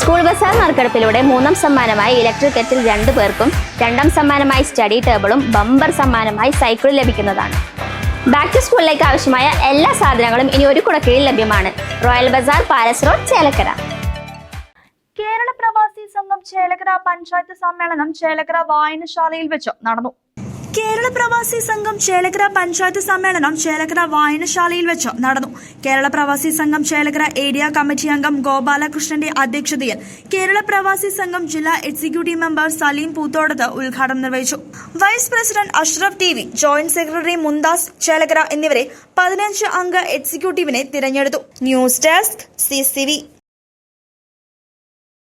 School Bazar നറുക്കെടുപ്പിലൂടെ മൂന്നാം സമ്മാനമായി ഇലക്ട്രിക് കെറ്റിൽ രണ്ടു പേർക്കും രണ്ടാം സമ്മാനമായി സ്റ്റഡി ടേബിളും ബമ്പർ സമ്മാനമായി സൈക്കിളും ലഭിക്കുന്നതാണ്. ബാക്ക് ടു സ്കൂളിലേക്ക് ആവശ്യമായ എല്ലാ സാധനങ്ങളും ഇനി ഒരു കുടക്കീഴിൽ ലഭ്യമാണ്. Royal bazaar palace road Chelakkara. Kerala Pravasi Sangham Chelakkara panchayat സമ്മേളനം ചേലക്കര വായനശാലയിൽ വെച്ച് നടന്നു. കേരള പ്രവാസി സംഘം ചേലക്കര പഞ്ചായത്ത് സമ്മേളനം ചേലക്കര വായനശാലയിൽ വെച്ച് നടന്നു. കേരള പ്രവാസി സംഘം ചേലക്കര ഏരിയ കമ്മിറ്റി അംഗം ഗോപാലകൃഷ്ണന്റെ അധ്യക്ഷതയിൽ കേരള പ്രവാസി സംഘം ജില്ലാ എക്സിക്യൂട്ടീവ് മെമ്പർ സലീം പൂത്തോടത്ത് ഉദ്ഘാടനം നിർവഹിച്ചു. Vice president Ashraf T V joint secretary Mumtaz Chelakkara എന്നിവരെ പതിനഞ്ച് അംഗ എക്സിക്യൂട്ടീവിനെ തിരഞ്ഞെടുത്തു. News desk C